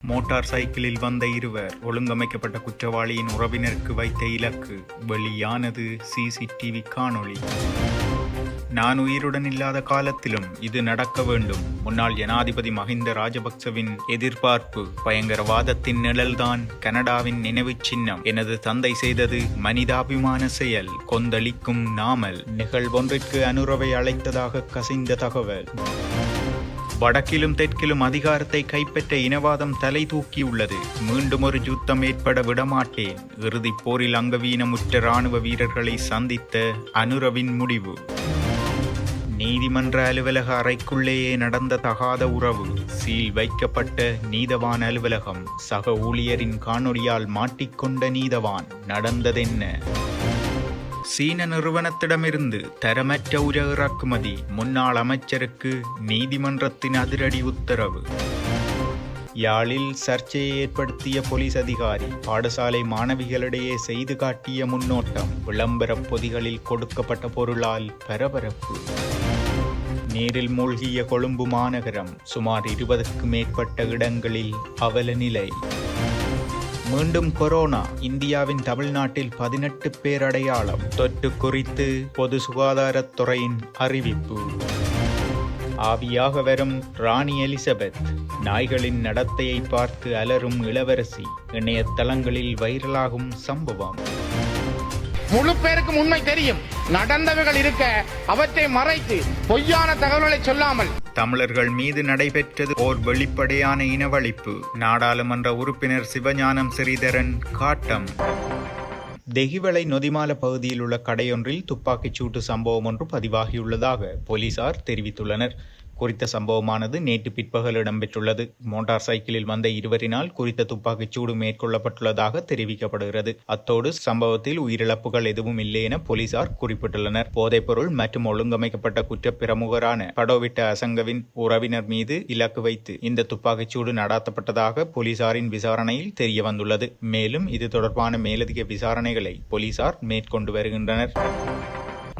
Motor சைக்கிளில் வந்த இருவர் ஒழுங்கமைக்கப்பட்ட குற்றவாளியின் உறவினருக்கு வைத்த இலக்கு வெளியானது சிசிடிவி காணொளி. நான் உயிருடன் இல்லாத காலத்திலும் இது நடக்க வேண்டும். முன்னாள் ஜனாதிபதி மஹிந்த ராஜபக்சவின் எதிர்பார்ப்பு பயங்கரவாதத்தின் நிழல்தான் கனடாவின் நினைவுச் சின்னம். எனது தந்தை செய்தது மனிதாபிமான செயல் கொந்தளிக்கும் நாமல். நிகழ்வொன்றிற்கு அனுரவை அழைத்ததாக கசிந்த தகவல். வடக்கிலும் தெற்கிலும் அதிகாரத்தை கைப்பற்ற இனவாதம் தலை தூக்கியுள்ளது மீண்டும் ஒரு யுத்தம் ஏற்பட விடமாட்டேன். இறுதிப் போரில் அங்கவீனமுற்ற ராணுவ வீரர்களை சந்தித்த அனுரவின் முடிவு. நீதிமன்ற அலுவலக அறைக்குள்ளேயே நடந்த தகாத உறவு சீல் வைக்கப்பட்ட நீதவான் அலுவலகம் சக ஊழியரின் காணொளியால் மாட்டிக்கொண்ட நீதவான் நடந்ததென்ன? சீன நிறுவனத்திடமிருந்து தரமற்ற உர இறக்குமதி முன்னாள் அமைச்சருக்கு நீதிமன்றத்தின் அதிரடி உத்தரவு. யாழில் சர்ச்சையை ஏற்படுத்திய போலீஸ் அதிகாரி பாடசாலை மாணவிகளிடையே செய்து காட்டிய முன்னோட்டம் விளம்பர பொதிகளில் கொடுக்கப்பட்ட பொருளால் பரபரப்பு. நீரில் மூழ்கிய கொழும்பு மாநகரம் சுமார் இருபதுக்கு மேற்பட்ட இடங்களில் அவல நிலை. மீண்டும் கொரோனா இந்தியாவின் தமிழ்நாட்டில் பதினெட்டு பேர் அடையாளம். தொற்று குறித்து பொது சுகாதாரத்துறையின் அறிவிப்பு. ஆவியாக வரும் ராணி எலிசபெத் நாய்களின் நடத்தையை பார்த்து அலரும் இளவரசி இணையதளங்களில் வைரலாகும் சம்பவம். முழு பேருக்கும் உண்மை தெரியும். நடந்தவைகள் இருக்க அவற்றை மறைத்து பொய்யான தகவல்களை சொல்லாமல். தமிழர்கள் மீது நடைபெற்றது ஓர் வெளிப்படையான இனவழிப்பு. நாடாளுமன்ற உறுப்பினர் சிவஞானம் ஸ்ரீதரன் காட்டம். தெஹிவளை நொதிமால பகுதியில் உள்ள கடையொன்றில் துப்பாக்கிச் சூட்டு சம்பவம் ஒன்று பதிவாகியுள்ளதாக போலீசார் தெரிவித்துள்ளனர். குறித்த சம்பவமானது நேற்று பிற்பகல் இடம்பெற்றுள்ளது. மோட்டார் சைக்கிளில் வந்த இருவரினால் குறித்த துப்பாக்கிச் சூடு மேற்கொள்ளப்பட்டுள்ளதாக தெரிவிக்கப்படுகிறது. அத்தோடு சம்பவத்தில் உயிரிழப்புகள் எதுவும் இல்லை என போலீசார் குறிப்பிட்டுள்ளனர். போதைப்பொருள் மற்றும் ஒழுங்கமைக்கப்பட்ட குற்ற பிரமுகரான படோவிட்ட அசங்கவின் உறவினர் மீது இலக்கு வைத்து இந்த துப்பாக்கிச் சூடு நடாத்தப்பட்டதாக போலீசாரின் விசாரணையில் தெரிய வந்துள்ளது மேலும் இது தொடர்பான மேலதிக விசாரணைகளை போலீசார் மேற்கொண்டு வருகின்றனர்.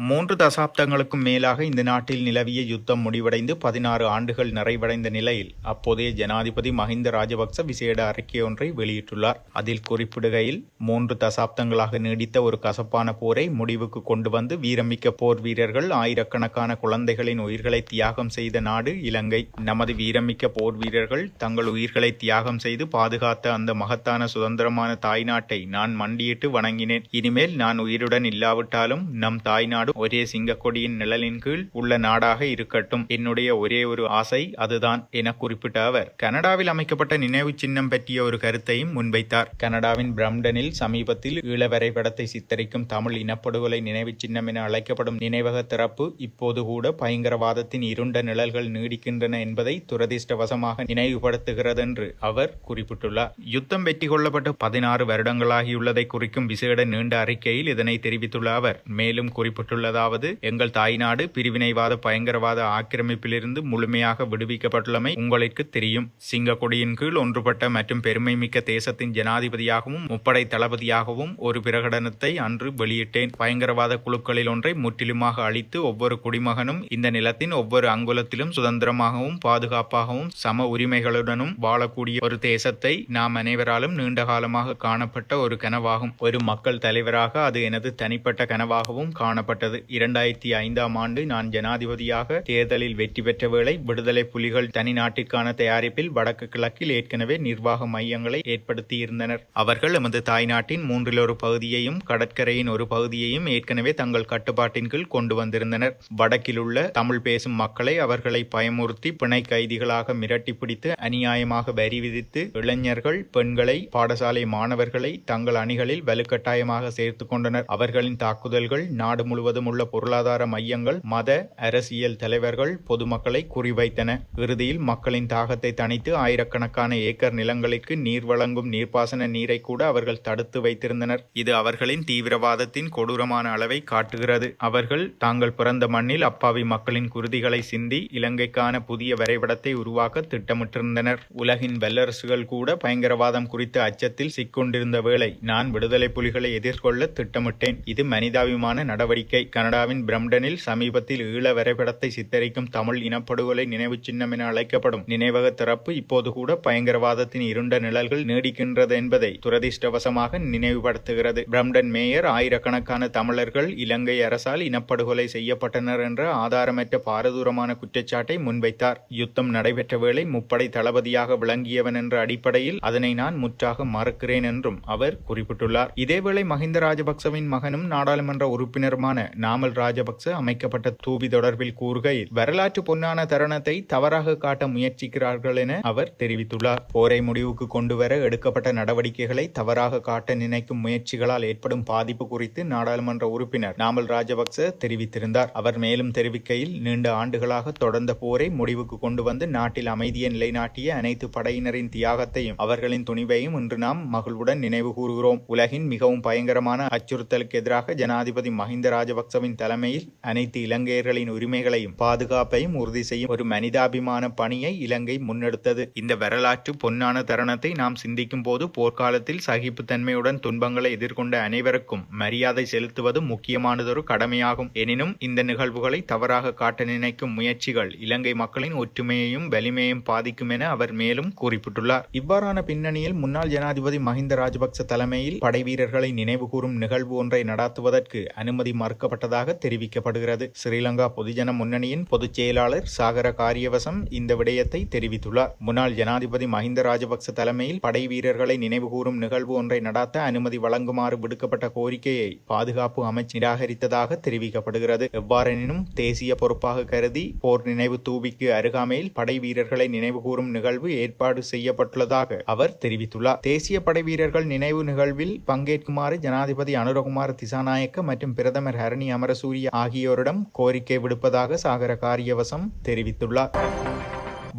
மூன்று தசாப்தங்களுக்கும் மேலாக இந்த நாட்டில் நிலவிய யுத்தம் முடிவடைந்து பதினாறு ஆண்டுகள் நிறைவடைந்த நிலையில் அப்போதைய ஜனாதிபதி மஹிந்த ராஜபக்ச விசேட அறிக்கை ஒன்றை வெளியிட்டுள்ளார். அதில் குறிப்பிடுகையில் மூன்று தசாப்தங்களாக நீடித்த ஒரு கசப்பான போரை முடிவுக்கு கொண்டு வந்து வீரமிக்க போர் வீரர்கள் ஆயிரக்கணக்கான குழந்தைகளின் உயிர்களை தியாகம் செய்த நாடு இலங்கை. நமது வீரமிக்க போர் வீரர்கள் தங்கள் உயிர்களை தியாகம் செய்து பாதுகாத்த அந்த மகத்தான சுதந்திரமான தாய்நாட்டை நான் மண்டியிட்டு வணங்கினேன். இனிமேல் நான் உயிருடன் இல்லாவிட்டாலும் நம் தாய்நாடு ஒரே சிங்கக்கொடியின் நிழலின் கீழ் உள்ள நாடாக இருக்கட்டும். என்னுடைய ஒரே ஒரு ஆசை அதுதான் என குறிப்பிட்ட அவர் கனடாவில் அமைக்கப்பட்ட நினைவு சின்னம் பற்றிய ஒரு கருத்தையும் முன்வைத்தார். கனடாவின் பிரம்டனில் சமீபத்தில் ஈழ வரைபடத்தை சித்தரிக்கும் தமிழ் இனப்படுகொலை நினைவு சின்னம் என அழைக்கப்படும் நினைவக திறப்பு இப்போது கூட பயங்கரவாதத்தின் இருண்ட நிழல்கள் நீடிக்கின்றன என்பதை துரதிர்ஷ்டவசமாக நினைவுபடுத்துகிறது என்று அவர் குறிப்பிட்டுள்ளார். யுத்தம் வெற்றி கொள்ளப்பட்டு பதினாறு வருடங்களாகியுள்ளதை குறிக்கும் விசேட நீண்ட அறிக்கையில் இதனை தெரிவித்துள்ள அவர் மேலும் குறிப்பிட்டுள்ளதாவது எங்கள் தாய்நாடு பிரிவினைவாத பயங்கரவாத ஆக்கிரமிப்பிலிருந்து முழுமையாக விடுவிக்கப்பட்டுள்ளமை உங்களுக்கு தெரியும். சிங்கக்கொடியின் கீழ் ஒன்றுபட்ட மற்றும் பெருமை மிக்க தேசத்தின் ஜனாதிபதியாகவும் முப்படை தளபதியாகவும் ஒரு பிரகடனத்தை அன்று வெளியிட்டேன். பயங்கரவாத குழுக்களில் ஒன்றை முற்றிலுமாக அழித்து ஒவ்வொரு குடிமகனும் இந்த நிலத்தின் ஒவ்வொரு அங்குலத்திலும் சுதந்திரமாகவும் பாதுகாப்பாகவும் சம உரிமைகளுடனும் வாழக்கூடிய ஒரு தேசத்தை நாம் அனைவராலும் நீண்ட காலமாக காணப்பட்ட ஒரு கனவாகும். ஒரு மக்கள் தலைவராக அது எனது தனிப்பட்ட கனவாகவும் காணப்பட்டது. இரண்டாயிரத்தி ஐந்தாம் ஆண்டு நான் ஜனாதிபதியாக தேர்தலில் வெற்றி பெற்ற வேளை விடுதலை புலிகள் தனி நாட்டிற்கான தயாரிப்பில் வடக்கு கிழக்கில் ஏற்கனவே நிர்வாக மையங்களை ஏற்படுத்தியிருந்தனர். அவர்கள் எமது தாய்நாட்டின் மூன்றில் ஒரு பகுதியையும் கடற்கரையின் ஒரு பகுதியையும் ஏற்கனவே தங்கள் கட்டுப்பாட்டின் கீழ் கொண்டு வந்திருந்தனர். வடக்கில் உள்ள தமிழ் பேசும் மக்களை அவர்களை பயமுறுத்தி பிணை கைதிகளாக மிரட்டி பிடித்து அநியாயமாக வரி விதித்து இளைஞர்கள் பெண்களை பாடசாலை மாணவர்களை தங்கள் அணிகளில் வலுக்கட்டாயமாக சேர்த்து கொண்டனர். அவர்களின் தாக்குதல்கள் நாடு முழுவதும் உள்ள பொருளாதார மையங்கள் மத அரசியல் தலைவர்கள் பொதுமக்களை குறிவைத்தன. இறுதியில் மக்களின் தாகத்தை தணித்து ஆயிரக்கணக்கான ஏக்கர் நிலங்களுக்கு நீர் வழங்கும் நீர்ப்பாசன நீரை கூட அவர்கள் தடுத்து வைத்திருந்தனர். இது அவர்களின் தீவிரவாதத்தின் கொடூரமான அளவை காட்டுகிறது. அவர்கள் தாங்கள் பிறந்த மண்ணில் அப்பாவி மக்களின் குருதிகளை சிந்தி இலங்கைக்கான புதிய வரைபடத்தை உருவாக்க திட்டமிட்டிருந்தனர். உலகின் வல்லரசுகள் கூட பயங்கரவாதம் குறித்த அச்சத்தில் சிக்கொண்டிருந்த வேளை நான் விடுதலை புலிகளை எதிர்கொள்ள திட்டமிட்டேன். இது மனிதாபிமான நடவடிக்கை. கனடாவின் பிரம்டனில் சமீபத்தில் ஈழ வரைபடத்தை சித்தரிக்கும் தமிழ் இனப்படுகொலை நினைவு சின்னம் என அழைக்கப்படும் நினைவக திறப்பு இப்போது கூட பயங்கரவாதத்தின் இருண்ட நிழல்கள் நீடிக்கின்றது என்பதை துரதிர்ஷ்டவசமாக நினைவுபடுத்துகிறது. பிரம்டன் மேயர் ஆயிரக்கணக்கான தமிழர்கள் இலங்கை அரசால் இனப்படுகொலை செய்யப்பட்டனர் என்ற ஆதாரமற்ற பாரதூரமான குற்றச்சாட்டை முன்வைத்தார். யுத்தம் நடைபெற்ற வேளை முப்படை தளபதியாக விளங்கியவன் என்ற அடிப்படையில் அதனை நான் முற்றாக மறுக்கிறேன் என்றும் அவர் குறிப்பிட்டுள்ளார். இதேவேளை மஹிந்த ராஜபக்சவின் மகனும் நாடாளுமன்ற உறுப்பினருமான நாமல் ராஜபக்ச அமைக்கப்பட்ட தூவி தொடர்பில் கூறுகையில் வரலாற்று பொன்னான தருணத்தை தவறாக காட்ட முயற்சிக்கிறார்கள் என அவர் தெரிவித்துள்ளார். போரை முடிவுக்கு கொண்டுவர எடுக்கப்பட்ட நடவடிக்கைகளை தவறாக காட்ட நினைக்கும் முயற்சிகளால் ஏற்படும் பாதிப்பு குறித்து நாடாளுமன்ற உறுப்பினர் நாமல் ராஜபக்ச தெரிவித்திருந்தார். அவர் மேலும் தெரிவிக்கையில் நீண்ட ஆண்டுகளாக தொடர்ந்த போரை முடிவுக்கு கொண்டு வந்து நாட்டில் அமைதியை நிலைநாட்டிய அனைத்து படையினரின் தியாகத்தையும் அவர்களின் துணிவையும் இன்று நாம் மகிழ்வுடன் நினைவு கூறுகிறோம். உலகின் மிகவும் பயங்கரமான அச்சுறுத்தலுக்கு எதிராக ஜனாதிபதி மஹிந்த ராஜபக்சவின் தலைமையில் அனைத்து இலங்கையர்களின் உரிமைகளையும் பாதுகாப்பையும் உறுதி செய்யும் ஒரு மனிதாபிமான பணியை இலங்கை முன்னெடுத்தது. இந்த வரலாற்று பொன்னான தருணத்தை நாம் சிந்திக்கும் போது போர்க்காலத்தில் சகிப்புத்தன்மையுடன் துன்பங்களை எதிர்கொண்ட அனைவருக்கும் மரியாதை செலுத்துவது முக்கியமானதொரு கடமையாகும். எனினும் இந்த நிகழ்வுகளை தவறாக காட்ட நினைக்கும் முயற்சிகள் இலங்கை மக்களின் ஒற்றுமையையும் வலிமையையும் பாதிக்கும் என அவர் மேலும் குறிப்பிட்டுள்ளார். இவ்வாறான பின்னணியில் முன்னாள் ஜனாதிபதி மஹிந்த ராஜபக்ச தலைமையில் படை வீரர்களை நினைவுகூரும் நிகழ்வு ஒன்றை நடாத்துவதற்கு அனுமதி மறுக்க மறுக்கப்பட்டதாக தெரிவிக்கப்படுகிறது. ஸ்ரீலங்கா பொதுஜன முன்னணியின் பொதுச் செயலாளர் சாகர காரியவசம் இந்த விடயத்தை தெரிவித்துள்ளார். முன்னாள் ஜனாதிபதி மஹிந்த ராஜபக்ச தலைமையில் படை வீரர்களை நினைவுகூரும் நிகழ்வு ஒன்றை நடாத்த அனுமதி வழங்குமாறு விடுக்கப்பட்ட கோரிக்கையை பாதுகாப்பு அமைச்சு நிராகரித்ததாக தெரிவிக்கப்படுகிறது. எவ்வாறெனினும் தேசிய பொறுப்பாக கருதி போர் நினைவு தூவிக்கு அருகாமையில் படை வீரர்களை நினைவுகூரும் நிகழ்வு ஏற்பாடு செய்யப்பட்டுள்ளதாக அவர் தெரிவித்துள்ளார். தேசிய படை வீரர்கள் நினைவு நிகழ்வில் பங்கேற்குமாறு ஜனாதிபதி அனுரகுமார் திசாநாயக்க மற்றும் பிரதமர் ஹரணி அமரசூரிய ஆகியோரிடம் கோரிக்கை விடுப்பதாக சாகர காரியவசம் தெரிவித்துள்ளார்.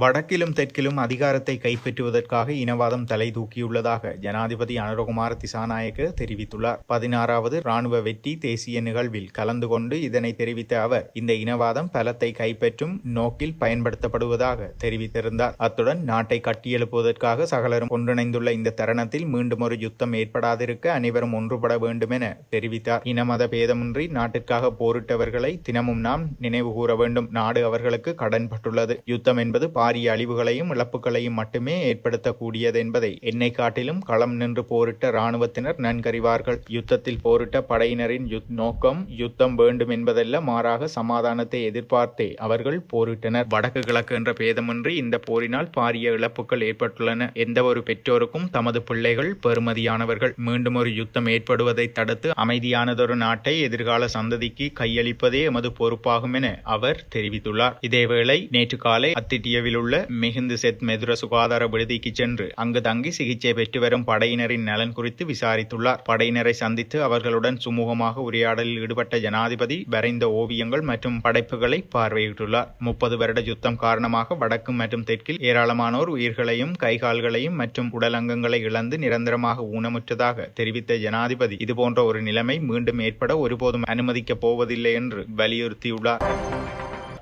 வடக்கிலும் தெற்கிலும் அதிகாரத்தை கைப்பற்றுவதற்காக இனவாதம் தலை தூக்கியுள்ளதாக ஜனாதிபதி அனுரகுமார் திசாநாயக்க தெரிவித்துள்ளார். பதினாறாவது ராணுவ வெற்றி தேசிய நிகழ்வில் கலந்து கொண்டு இதனை தெரிவித்த அவர் இந்த இனவாதம் பலத்தை கைப்பற்றும் நோக்கில் பயன்படுத்தப்படுவதாக தெரிவித்திருந்தார். அத்துடன் நாட்டை கட்டியெழுப்புவதற்காக சகலரும் ஒன்றிணைந்துள்ள இந்த தருணத்தில் மீண்டும் ஒரு யுத்தம் ஏற்படாதிருக்க அனைவரும் ஒன்றுபட வேண்டும் என தெரிவித்தார். இனமத பேதமின்றி நாட்டிற்காக போரிட்டவர்களை தினமும் நாம் நினைவு கூற வேண்டும். நாடு அவர்களுக்கு கடன்பட்டுள்ளது. யுத்தம் என்பது பாரிய அழிவுகளையும் இழப்புகளையும் மட்டுமே ஏற்படுத்தக்கூடியது என்பதை என்னை காட்டிலும் களம் நின்று போரிட்ட இராணுவத்தினர் நன்கறிவார்கள். யுத்தத்தில் போரிட்ட படையினரின் யுத் நோக்கம் யுத்தம் வேண்டும் என்பதல்ல மாறாக சமாதானத்தை எதிர்பார்த்தே அவர்கள் போரிட்டனர். வடக்கு கிழக்கு என்ற பேதமின்றி இந்த போரினால் பாரிய இழப்புகள் ஏற்பட்டுள்ளன. எந்த ஒரு பெற்றோருக்கும் தமது பிள்ளைகள் பெறுமதியானவர்கள். மீண்டும் ஒரு யுத்தம் ஏற்படுவதை தடுத்து அமைதியானதொரு நாட்டை எதிர்கால சந்ததிக்கு கையளிப்பதே எமது பொறுப்பாகும் என அவர் தெரிவித்துள்ளார். இதேவேளை நேற்று காலை அத்திட்டியவில் உள்ள மிகுந்து செத் மெதுர சுகாதார விடுதிக்கு சென்று அங்கு தங்கி சிகிச்சை பெற்று வரும் படையினரின் நலன் குறித்து விசாரித்துள்ளார். படையினரை சந்தித்து அவர்களுடன் சுமூகமாக உரையாடலில் ஈடுபட்ட ஜனாதிபதி வரைந்த ஓவியங்கள் மற்றும் படைப்புகளை பார்வையிட்டுள்ளார். முப்பது வருட யுத்தம் காரணமாக வடக்கு மற்றும் தெற்கில் ஏராளமானோர் உயிர்களையும் கைகால்களையும் மற்றும் உடலங்கங்களை இழந்து நிரந்தரமாக ஊனமுற்றதாக தெரிவித்த ஜனாதிபதி இதுபோன்ற ஒரு நிலைமை மீண்டும் ஏற்பட ஒருபோதும் அனுமதிக்கப் போவதில்லை என்று வலியுறுத்தியுள்ளார்.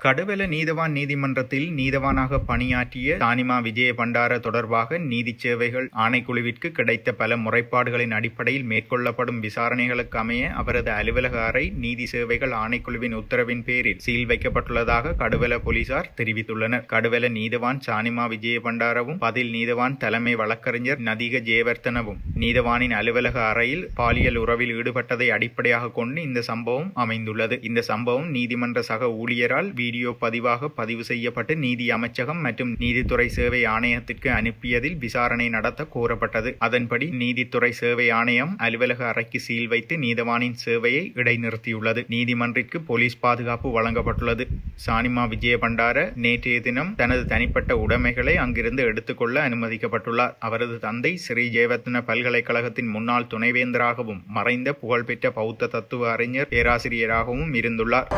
கடுவெல நீதவான் நீதிமன்றத்தில் நீதவானாக பணியாற்றிய தானிமா விஜய பண்டார தொடர்பாக நீதி சேவைகள் ஆணைக்குழுவிற்கு கிடைத்த பல முறைப்பாடுகளின் அடிப்படையில் மேற்கொள்ளப்படும் விசாரணைகளுக்கு அமைய அவரது அலுவலக அறை நீதி சேவைகள் ஆணைக்குழுவின் உத்தரவின் பேரில் சீல் வைக்கப்பட்டுள்ளதாக கடுவெல போலீசார் தெரிவித்துள்ளனர். கடுவெல நீதவான் சானிமா விஜய பண்டாரவும் பதில் நீதவான் தலைமை வழக்கறிஞர் நதிக ஜெயவர்த்தனவும் நீதவானின் அலுவலக அறையில் பாலியல் உறவில் ஈடுபட்டதை அடிப்படையாக கொண்டு இந்த சம்பவம் அமைந்துள்ளது. இந்த சம்பவம் நீதிமன்ற சக ஊழியரால் வீடியோ பதிவாக பதிவு செய்யப்பட்டு நீதி அமைச்சகம் மற்றும் நீதித்துறை சேவை ஆணையத்திற்கு அனுப்பியதில் விசாரணை நடத்த கோரப்பட்டது. அதன்படி நீதித்துறை சேவை ஆணையம் அலுவலக அறைக்கு சீல் வைத்து நீதவானின் சேவையை இடைநிறுத்தியுள்ளது. நீதிமன்றிற்கு போலீஸ் பாதுகாப்பு வழங்கப்பட்டுள்ளது. சானிமா விஜயபண்டார நேற்றைய தினம் தனது தனிப்பட்ட உடைமைகளை அங்கிருந்து எடுத்துக்கொள்ள அனுமதிக்கப்பட்டுள்ளார். அவரது தந்தை ஸ்ரீ ஜெயவர்த்தன பல்கலைக்கழகத்தின் முன்னாள் துணைவேந்தராகவும் மறைந்த புகழ்பெற்ற பௌத்த தத்துவ அறிஞர் பேராசிரியராகவும் இருந்துள்ளார்.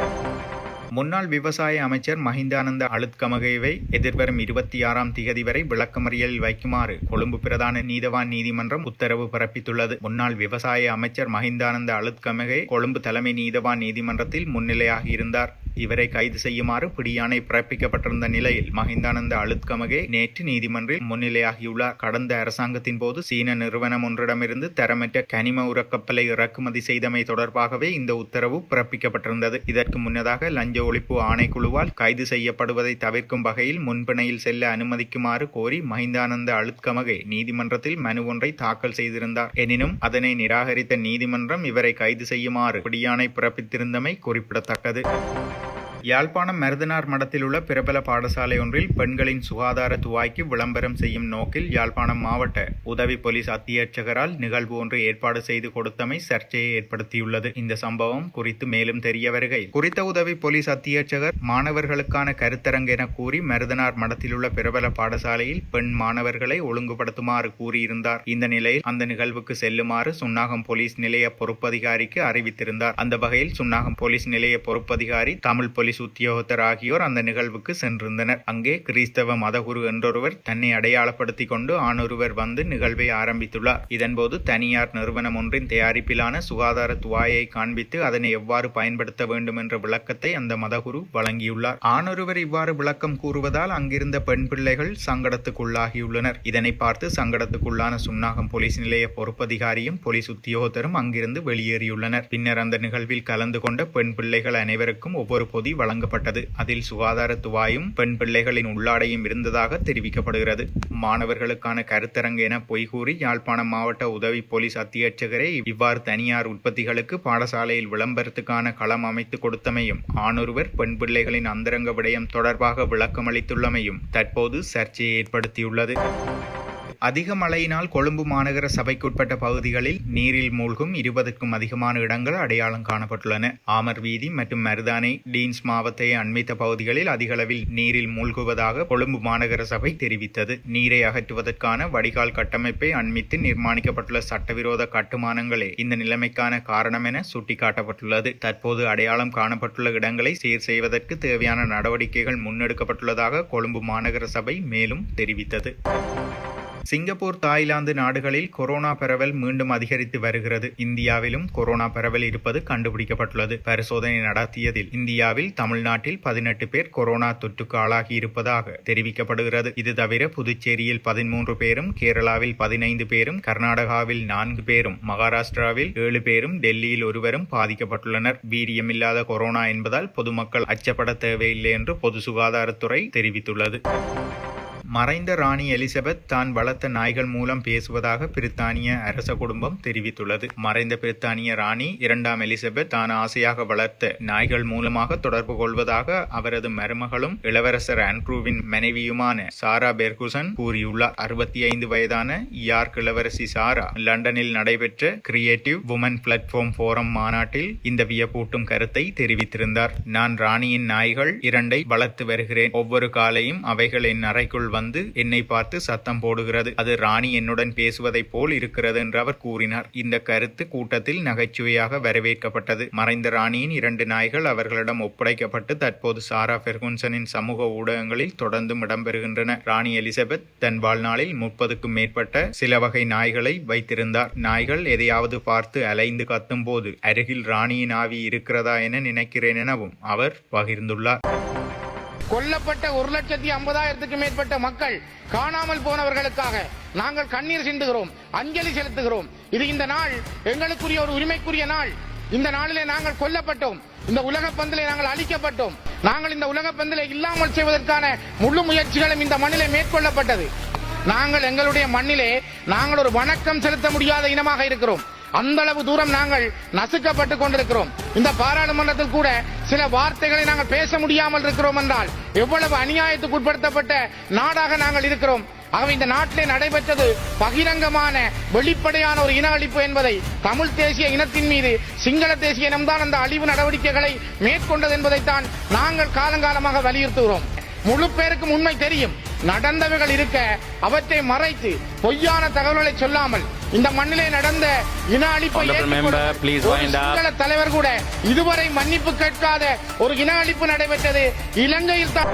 முன்னாள் விவசாய அமைச்சர் மஹிந்தானந்த அழுத்கமகேவை எதிர்வரும் இருபத்தி ஆறாம் திகதி வரை விளக்கமறியலில் வைக்குமாறு கொழும்பு பிரதான நீதவான் நீதிமன்றம் உத்தரவு பிறப்பித்துள்ளது. முன்னாள் விவசாய அமைச்சர் மஹிந்தானந்த அழுத்கமகே கொழும்பு தலைமை நீதவான் நீதிமன்றத்தில் முன்னிலையாக இருந்தார். இவரை கைது செய்யுமாறு பிடியாணை பிறப்பிக்கப்பட்டிருந்த நிலையில் மஹிந்தானந்த அழுத்கமகே நேற்று நீதிமன்றில் முன்னிலையாகியுள்ளார். கடந்த அரசாங்கத்தின் போது சீன நிறுவனம் ஒன்றிடமிருந்து தரமற்ற கனிம உரக்கப்பலை இறக்குமதி செய்தமை தொடர்பாகவே இந்த உத்தரவு பிறப்பிக்கப்பட்டிருந்தது. இதற்கு முன்னதாக லஞ்ச ஒழிப்பு ஆணைக்குழுவால் கைது செய்யப்படுவதை தவிர்க்கும் வகையில் முன்பிணையில் செல்ல அனுமதிக்குமாறு கோரி மஹிந்தானந்த அழுத்கமகே நீதிமன்றத்தில் மனு ஒன்றை தாக்கல் செய்திருந்தார். எனினும் அதனை நிராகரித்த நீதிமன்றம் இவரை கைது செய்யுமாறு பிடியாணை பிறப்பித்திருந்தமை குறிப்பிடத்தக்கது. யாழ்ப்பாணம் மருதனார் மடத்தில் உள்ள பிரபல பாடசாலை ஒன்றில் பெண்களின் சுகாதார துவாய்க்கு விளம்பரம் செய்யும் நோக்கில் யாழ்ப்பாணம் மாவட்ட உதவி போலீஸ் அத்தியட்சகரால் நிகழ்வு ஒன்று ஏற்பாடு செய்து கொடுத்தமை சர்ச்சையை ஏற்படுத்தியுள்ளது. இந்த சம்பவம் குறித்து மேலும் தெரிய வருகை. குறித்த உதவி போலீஸ் அத்தியட்சகர் மாணவர்களுக்கான கருத்தரங்கு என கூறி மருதனார் மடத்தில் உள்ள பிரபல பாடசாலையில் பெண் மாணவர்களை ஒழுங்குபடுத்துமாறு கூறியிருந்தார். இந்த நிலையில் அந்த நிகழ்வுக்கு செல்லுமாறு சுன்னாகம் போலீஸ் நிலைய பொறுப்பதிகாரிக்கு அறிவித்திருந்தார். அந்த வகையில் சுன்னாகம் போலீஸ் நிலைய பொறுப்பதிகாரி தமிழ் போலீஸ் உத்தியோகத்தர் ஆகியோர் அந்த நிகழ்வுக்கு சென்றிருந்தனர். அங்கே கிறிஸ்தவ மதகுரு என்றொருவர் தன்னை அடையாளப்படுத்தி கொண்டு ஆணொருவர் வந்து நிகழ்வை ஆரம்பித்துள்ளார். இதன்போது தனியார் நிறுவனம் ஒன்றின் தயாரிப்பிலான சுகாதார துவாயை காண்பித்து அதனை எவ்வாறு பயன்படுத்த வேண்டும் என்ற விளக்கத்தை அந்த மதகுரு வழங்கியுள்ளார். ஆணொருவர் இவ்வாறு விளக்கம் கூறுவதால் அங்கிருந்த பெண் பிள்ளைகள் சங்கடத்துக்குள்ளாகியுள்ளனர். இதனை பார்த்து சங்கடத்துக்குள்ளான சுன்னாகம் போலீஸ் நிலைய பொறுப்பதிகாரியும் போலீஸ் உத்தியோகத்தரும் அங்கிருந்து வெளியேறியுள்ளனர். பின்னர் அந்த நிகழ்வில் கலந்து கொண்ட பெண் பிள்ளைகள் அனைவருக்கும் ஒவ்வொரு பொதி வழங்கப்பட்டது. அதில் சுகாதார துவாயும் பெண் பிள்ளைகளின் உள்ளாடையும் இருந்ததாக தெரிவிக்கப்படுகிறது. மாணவர்களுக்கான கருத்தரங்கு என பொய்கூறி யாழ்ப்பாணம் மாவட்ட உதவி போலீஸ் அத்தியட்சகரை இவ்வாறு தனியார் உற்பத்திகளுக்கு பாடசாலையில் விளம்பரத்துக்கான களம் அமைத்து கொடுத்தமையும் ஆணொருவர் பெண் பிள்ளைகளின் அந்தரங்க விடயம் தொடர்பாக விளக்கமளித்துள்ளமையும் தற்போது சர்ச்சையை ஏற்படுத்தியுள்ளது. அதிக மழையினால் கொழும்பு மாநகர சபைக்குட்பட்ட பகுதிகளில் நீரில் மூழ்கும் இருபதுக்கும் அதிகமான இடங்கள் அடையாளம் காணப்பட்டுள்ளன. ஆமர் வீதி மற்றும் மருதானை டீன்ஸ் மாவத்தை அண்மித்த பகுதிகளில் அதிகளவில் நீரில் மூழ்குவதாக கொழும்பு மாநகர சபை தெரிவித்தது. நீரை அகற்றுவதற்கான வடிகால் கட்டமைப்பை அண்மித்து நிர்மாணிக்கப்பட்டுள்ள சட்டவிரோத கட்டுமானங்களே இந்த நிலைமைக்கான காரணம் என சுட்டிக்காட்டப்பட்டுள்ளது. தற்போது அடையாளம் காணப்பட்டுள்ள இடங்களை சீர் செய்வதற்கு தேவையான நடவடிக்கைகள் முன்னெடுக்கப்பட்டுள்ளதாக கொழும்பு மாநகர சபை மேலும் தெரிவித்தது. சிங்கப்பூர் தாய்லாந்து நாடுகளில் கொரோனா பரவல் மீண்டும் அதிகரித்து வருகிறது. இந்தியாவிலும் கொரோனா பரவல் இருப்பது கண்டுபிடிக்கப்பட்டுள்ளது. பரிசோதனை நடத்தியதில் இந்தியாவில் தமிழ்நாட்டில் பதினெட்டு பேர் கொரோனா தொற்றுக்கு ஆளாகி இருப்பதாக தெரிவிக்கப்படுகிறது. இது தவிர புதுச்சேரியில் பதிமூன்று பேரும் கேரளாவில் பதினைந்து பேரும் கர்நாடகாவில் நான்கு பேரும் மகாராஷ்டிராவில் ஏழு பேரும் டெல்லியில் ஒருவரும் பாதிக்கப்பட்டுள்ளனர். வீரியமில்லாத கொரோனா என்பதால் பொதுமக்கள் அச்சப்பட தேவையில்லை என்று பொது சுகாதாரத்துறை தெரிவித்துள்ளது. மறைந்த ராணி எலிசபெத் தான் வளர்த்த நாய்கள் மூலம் பேசுவதாக பிரித்தானிய அரச குடும்பம் தெரிவித்துள்ளது. மறைந்த பிரித்தானிய ராணி இரண்டாம் எலிசபெத் தான் ஆசையாக வளர்த்த நாய்கள் மூலமாக தொடர்பு கொள்வதாக அவரது மருமகளும் இளவரசர் ஆண்ட்ரூவின் மனைவியுமான சாரா பெர்குசன் கூறியுள்ளார். அறுபத்தி ஐந்து வயதான யார்க் இளவரசி சாரா லண்டனில் நடைபெற்ற கிரியேட்டிவ் உமன் பிளாட்ஃபார்ம் போரம் மாநாட்டில் இந்த வியப்பூட்டும் கருத்தை தெரிவித்திருந்தார். நான் ராணியின் நாய்கள் இரண்டை வளர்த்து வருகிறேன். ஒவ்வொரு காலையும் அவைகளின் என் அறைக்குள் வந்து என்னை பார்த்து சத்தம் போடுகிறது. அது ராணி என்னுடன் பேசுவதைப் போல் இருக்கிறது என்று அவர் கூறினார். இந்த கருத்து கூட்டத்தில் நகைச்சுவையாக வரவேற்கப்பட்டது. மறைந்த ராணியின் இரண்டு நாய்கள் அவர்களிடம் ஒப்படைக்கப்பட்டு தற்போது சாரா பெர்குன்சனின் சமூக ஊடகங்களில் தொடர்ந்தும் இடம்பெறுகின்றன. ராணி எலிசபெத் தன் வாழ்நாளில் முப்பதுக்கும் மேற்பட்ட சில வகை நாய்களை வைத்திருந்தார். நாய்கள் எதையாவது பார்த்து அலைந்து கத்தும் போது அருகில் ராணியின் ஆவி இருக்கிறதா என நினைக்கிறேன் எனவும் அவர் பகிர்ந்துள்ளார். கொல்லப்பட்ட ஒரு லட்சத்தி ஐம்பதாயிரத்துக்கு மேற்பட்ட மக்கள் காணாமல் போனவர்களுக்காக நாங்கள் கண்ணீர் சிந்துகிறோம் அஞ்சலி செலுத்துகிறோம். இது இந்த நாள் எங்களுக்குரிய ஒரு உரிமைக்குரிய நாள். இந்த நாளிலே நாங்கள் கொல்லப்பட்டோம். இந்த உலக பந்திலே நாங்கள் அழிக்கப்பட்டோம். நாங்கள் இந்த உலக பந்திலே இல்லாமல் செய்வதற்கான முழு முயற்சிகளும் இந்த மண்ணிலே மேற்கொள்ளப்பட்டது. நாங்கள் எங்களுடைய மண்ணிலே நாங்கள் ஒரு வணக்கம் செலுத்த முடியாத இனமாக இருக்கிறோம். அந்த அளவு தூரம் நாங்கள் நசுக்கப்பட்டு கொண்டிருக்கிறோம். இந்த பாராளுமன்றத்தில் கூட சில வார்த்தைகளை நாங்கள் பேச முடியாமல் இருக்கிறோம் என்றால் எவ்வளவு அநியாயத்துக்கு உட்படுத்தப்பட்ட நாடாக நாங்கள் இருக்கிறோம். ஆகவே இந்த நாட்டிலே நடைபெற்றது பகிரங்கமான வெளிப்படையான ஒரு இன அழிப்பு என்பதை தமிழ் தேசிய இனத்தின் மீது சிங்கள தேசிய இனம்தான் அந்த அழிவு நடவடிக்கைகளை மேற்கொண்டது என்பதைத்தான் நாங்கள் காலங்காலமாக வலியுறுத்துகிறோம். முழு பேருக்கும் உண்மை தெரியும். நடந்தவைகள் இருக்க அவற்றை மறைத்து பொய்யான தகவல்களை சொல்லாமல் இந்த மண்ணிலே நடந்த இன அழிப்பை. சிங்கள தலைவர் கூட இதுவரை மன்னிப்பு கேட்காத ஒரு இன அழிப்பு நடைபெற்றது. இலங்கையில் தான்.